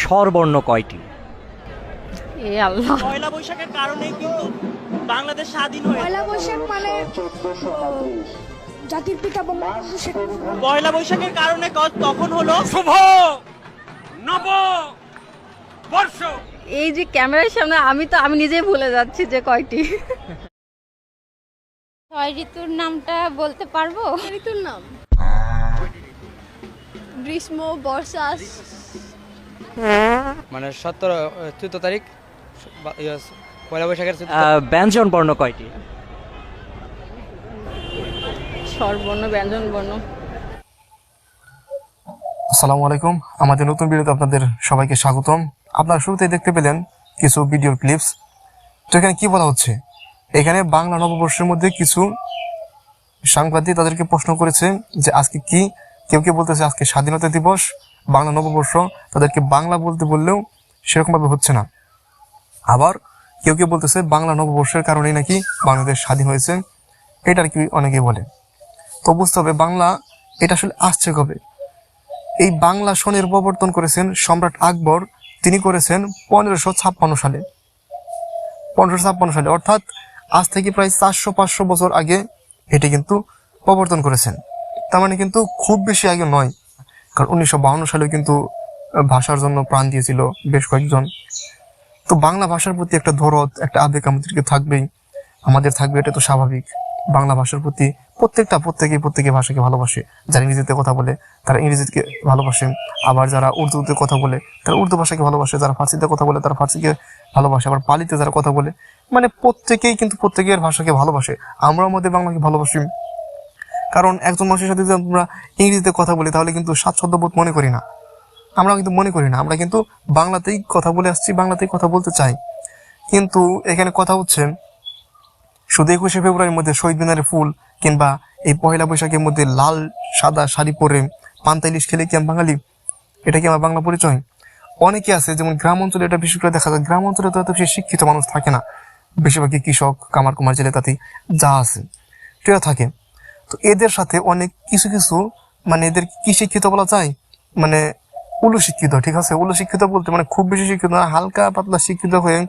স্বরবর্ণ কয়টি? এ আল্লাহ। পয়লা বৈশাখের কারণে কিন্তু বাংলাদেশ স্বাধীন হয়ে পয়লা বৈশাখ মানে জাতির পিতা বঙ্গবন্ধু শেখ পয়লা বৈশাখের কারণে তখন হলো শুভ নব বর্ষ। এই যে ক্যামেরার সামনে আমি তো আমি নিজেই ভুলে যাচ্ছি যে কয়টি। ছয় ঋতুর নামটা বলতে পারব? ঋতুর নাম? গ্রীষ্ম বর্ষা মানে সতেরো চোদ্দ তারিখ ইয়ে, পয়লা বৈশাখের ব্যঞ্জন বর্ণ কয়টি? স্বরবর্ণ ব্যঞ্জন বর্ণ। আসসালামু আলাইকুম। আমাদের নতুন ভিডিওতে আপনাদের সবাইকে স্বাগতম। আপনারা শুরুতেই দেখতে পেলেন কিছু ভিডিও ক্লিপস তো এখানে কি বলা হচ্ছে? এখানে বাংলা নববর্ষের মধ্যে কিছু সাংবাদিক তাদেরকে প্রশ্ন করেছে যে আজকে কি? কেউ কেউ বলতেছে আজকে স্বাধীনতা দিবস। বাংলা নববর্ষ তাদেরকে বাংলা বলতে বললেও সেরকমভাবে হচ্ছে না। আবার কেউ কেউ বলতেছে বাংলা নববর্ষের কারণেই নাকি বাংলাদেশ স্বাধীন হয়েছে। এটা আর কি অনেকে বলে। তো বুঝতে হবে বাংলা, এটা আসলে আসছে কবে? এই বাংলা সনের প্রবর্তন করেছেন সম্রাট আকবর। তিনি করেছেন পনেরোশো ছাপ্পান্ন সালে। পনেরোশো ছাপ্পান্ন সালে, অর্থাৎ আজ থেকে প্রায় চারশো পাঁচশো বছর আগে এটি কিন্তু প্রবর্তন করেছেন। তার মানে কিন্তু খুব বেশি আগে নয়। কারণ উনিশশো বাহান্ন সালেও কিন্তু ভাষার জন্য প্রাণ দিয়েছিল বেশ কয়েকজন। তো বাংলা ভাষার প্রতি একটা ধরত, একটা আবেগ আমাদেরকে থাকবেই। আমাদের থাকবে এটা তো স্বাভাবিক। বাংলা ভাষার প্রতি প্রত্যেকটা প্রত্যেকেই প্রত্যেকে ভাষাকে ভালোবাসে। যারা ইংরেজিতে কথা বলে, তারা ইংরেজিকে ভালোবাসে। আবার যারা উর্দুতে কথা বলে, তারা উর্দু ভাষাকে ভালোবাসে। যারা ফার্সিতে কথা বলে, তারা ফার্সিকে ভালোবাসে। আবার পালিতে যারা কথা বলে মানে প্রত্যেকেই কিন্তু প্রত্যেকের ভাষাকে ভালোবাসে। আমরা আমাদের বাংলাকে ভালোবাসি। কারণ একজন মানুষের সাথে যদি আমরা ইংরেজিতে কথা বলি, তাহলে কিন্তু স্বাচ্ছন্দ্য বোধ মনে করি না। আমরা কিন্তু মনে করি না। আমরা কিন্তু বাংলাতেই কথা বলে আসছি, বাংলাতেই কথা বলতে চাই। কিন্তু এখানে কথা হচ্ছে, শুধু একুশে ফেব্রুয়ারির মধ্যে শহীদ মিনারের ফুল কিংবা এই পয়লা বৈশাখের মধ্যে লাল, সাদা শাড়ি পরে পান্তা ইলিশ খেলে কি আমি বাঙালি? এটা কি আমার বাংলা পরিচয়? অনেকে আছে, যেমন গ্রাম অঞ্চলে এটা বিশেষ করে দেখা যায়। গ্রাম অঞ্চলে তো এত বেশি শিক্ষিত মানুষ থাকে না। বেশিরভাগই কৃষক, কামার কুমার জেলে তাতে যা আছে। সেটা থাকে। তো এদের সাথে অনেক কিছু কিছু মানে এদের কি শিক্ষিত বলা যায়? মানে উলু শিক্ষিত, ঠিক আছে? উলু শিক্ষিত বলতে মানে খুব বেশি শিক্ষিত না, হালকা পাতলা শিক্ষিত হয়ে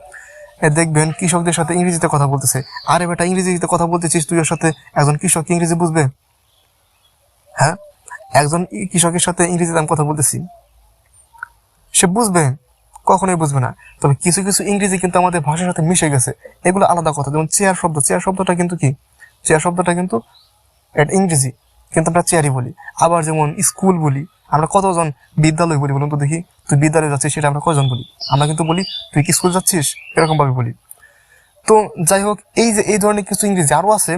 দেখবেন কৃষকদের সাথে ইংরেজিতে কথা বলতেছে। আরে বেটা, ইংরেজিতে কথা বলতেছিস তুই ওর সাথে? একজন কৃষক ইংরেজি বুঝবে? হ্যাঁ? একজন কৃষকের সাথে ইংরেজিতে আমি কথা বলতেছি। সে বুঝবে? কখনোই বুঝবে না। তবে কিছু কিছু ইংরেজি কিন্তু আমাদের ভাষার সাথে মিশে গেছে। এগুলো আলাদা কথা। যেমন চেয়ার শব্দ। চেয়ার শব্দটা কিন্তু কি? চেয়ার শব্দটা কিন্তু এটা ইংরেজি, কিন্তু আমরা চেয়ারি বলি। আবার যেমন স্কুল বলি, আমরা কতজন বিদ্যালয় বলি বলুন তো দেখি? তুই বিদ্যালয়ে যাচ্ছিস সেটা আমরা কজন বলি? আমরা কিন্তু বলি, তুই কি স্কুল যাচ্ছিস? এরকম ভাবে বলি। তো যাই হোক, এই যে, এই ধরনের কিছু ইংরেজি আরও আছে।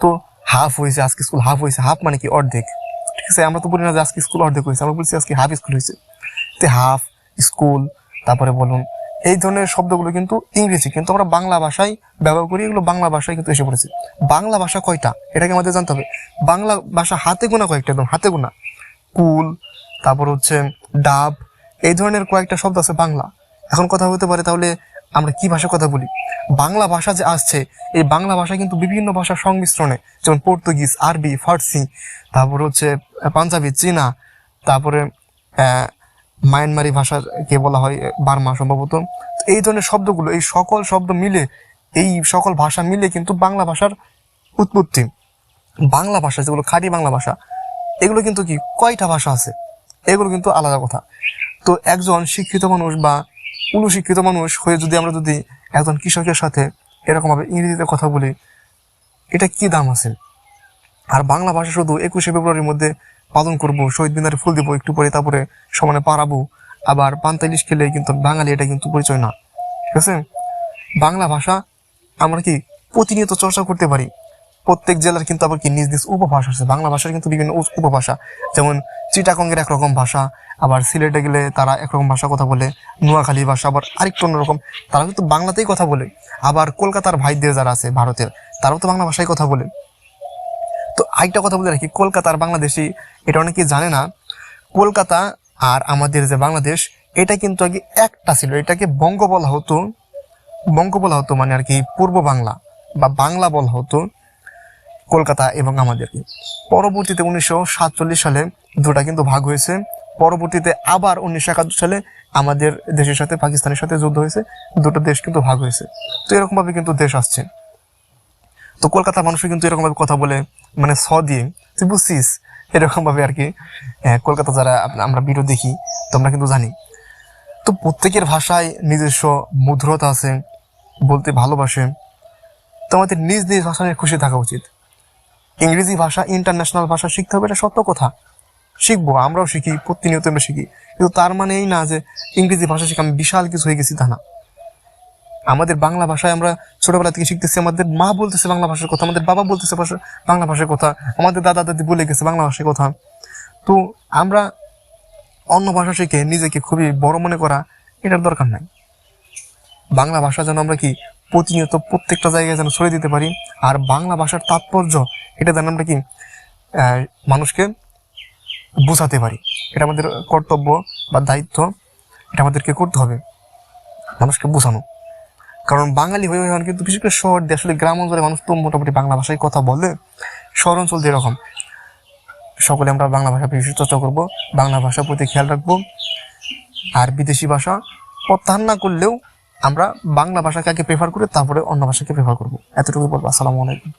তো হাফ হয়েছে, আজকে স্কুল হাফ হয়েছে। হাফ মানে কি অর্ধেক? ঠিক আছে, আমরা তো বলি না যে আজকে স্কুল অর্ধেক হয়েছে, আমরা বলছি আজকে হাফ স্কুল হয়েছে। তো হাফ স্কুল, তারপরে বলুন এই ধরনের শব্দগুলো কিন্তু ইংরেজি, কিন্তু আমরা বাংলা ভাষায় ব্যবহার করি, এগুলো বাংলা ভাষায় কিন্তু এসে পড়েছে। বাংলা ভাষা কয়টা? এটাকে আমাদের জানতে হবে। বাংলা ভাষা হাতে গোনা কয়েকটা একদম, হাতে গোনা। কুল, তারপর হচ্ছে ডাব, এই ধরনের কয়েকটা শব্দ আছে বাংলা। এখন কথা হতে পারে তাহলে আমরা কি ভাষা কথা বলি? বাংলা ভাষা যে আসছে, এই বাংলা ভাষা কিন্তু বিভিন্ন ভাষার সংমিশ্রণে, যেমন পর্তুগিজ, আরবি, ফার্সি, তারপর হচ্ছে পাঞ্জাবি, চীনা, তারপরে মায়ানমারি ভাষাকে বলা হয় বার্মা সম্ভবত। এই ধরনের শব্দগুলো, এই সকল শব্দ মিলে, এই সকল ভাষা মিলে কিন্তু বাংলা ভাষার উৎপত্তি। বাংলা ভাষা যেগুলো, খাঁটি বাংলা ভাষা, এগুলো কিন্তু কি, কয়টা ভাষা আছে? এগুলো কিন্তু আলাদা কথা। তো একজন শিক্ষিত মানুষ বা উলু শিক্ষিত মানুষ হয়ে যদি আমরা যদি একজন কৃষকের সাথে এরকমভাবে ইংরেজিতে কথা বলি, এটা কি দাম আছে? আর বাংলা ভাষা শুধু একুশে ফেব্রুয়ারির মধ্যে পালন করব, শহীদ মিনারে ফুল দিব, একটু পরে তারপরে সমানে পারাবো আবার পান্তালিশ খেলে কিন্তু বাঙালি এটা কিন্তু পরিচয় না, ঠিক আছে? বাংলা ভাষা আমরা কি প্রতিনিয়ত চর্চা করতে পারি? প্রত্যেক জেলার কিন্তু আবার কি নিজ নিজ উপভাষা আছে। বাংলা ভাষার কিন্তু বিভিন্ন উপভাষা, যেমন চিটাকঙ্গের একরকম ভাষা, আবার সিলেটে গেলে তারা একরকম ভাষা কথা বলে, নোয়াখালী ভাষা, আবার আরেকটু অন্যরকম তারা কিন্তু বাংলাতেই কথা বলে। আবার কলকাতার ভাইদের যারা আছে ভারতের, তারাও তো বাংলা ভাষায় কথা বলে। আরেকটা কথা বলে রাখি কলকাতার বাংলাদেশি, এটা অনেকে জানে না। কলকাতা আর আমাদের যে বাংলাদেশ, এটা কিন্তু আগে একটা ছিল, এটাকে বঙ্গ বলা হতো। বঙ্গ বলা হতো মানে আর কি পূর্ব বাংলা, বা বাংলা বলা হতো কলকাতা এবং আমাদেরকে। পরবর্তীতে উনিশশো সাতচল্লিশ সালে দুটা কিন্তু ভাগ হয়েছে। পরবর্তীতে আবার উনিশশো একাত্তর সালে আমাদের দেশের সাথে, পাকিস্তানের সাথে যুদ্ধ হয়েছে। দুটো দেশ কিন্তু ভাগ হয়েছে। তো এরকমভাবে কিন্তু দেশ আসছে। তো কলকাতার মানুষও কিন্তু এরকম ভাবে কথা বলে মানে স দিয়ে তুই বুঝছিস? এরকম ভাবে আর কি আহ, কলকাতা যারা আমরা ভিডিও দেখি তো আমরা কিন্তু জানি। তো প্রত্যেকের ভাষায় নিজস্ব মধুরতা আছে বলতে ভালোবাসে। তো আমাদের নিজ নিজ ভাষা নিয়ে খুশি থাকা উচিত। ইংরেজি ভাষা ইন্টারন্যাশনাল ভাষা শিখতে হবে এটা সত্য কথা। শিখব আমরাও শিখি প্রতিনিয়ত আমরা শিখি। কিন্তু তার মানে এই না যে ইংরেজি ভাষা শিখে আমি বিশাল কিছু হয়ে গেছি তা না। আমাদের বাংলা ভাষায় আমরা ছোটবেলা থেকে শিখতেছি, আমাদের মা বলতেছে বাংলা ভাষার কথা, আমাদের বাবা বলতেছে বাংলা ভাষার কথা, আমাদের দাদা দাদি বলে গেছে বাংলা ভাষার কথা। তো আমরা অন্য ভাষা শিখে নিজেকে খুবই বড় মনে করা, এটার দরকার নাই। বাংলা ভাষা যেন আমরা কি প্রতিনিয়ত প্রত্যেকটা জায়গায় যেন ছড়িয়ে দিতে পারি, আর বাংলা ভাষার তাৎপর্য, এটা যেন আমরা কি মানুষকে বোঝাতে পারি। এটা আমাদের কর্তব্য বা দায়িত্ব, এটা আমাদেরকে করতে হবে, মানুষকে বোঝানো। কারণ বাঙালি হয়ে হয়ে কিন্তু বিশেষ করে শহর দিয়ে আসলে গ্রাম অঞ্চলে মানুষ তো মোটামুটি বাংলা ভাষায় কথা বলে, শহর অঞ্চল যেরকম সকলে আমরা বাংলা ভাষা বেশি চর্চা করব, বাংলা ভাষার প্রতি খেয়াল রাখব, আর বিদেশি ভাষা প্রত্যাহার না করলেও আমরা বাংলা ভাষাকে আগে প্রেফার করে তারপরে অন্য ভাষাকে প্রেফার করব। এতটুকু বলব। আসসালামু আলাইকুম।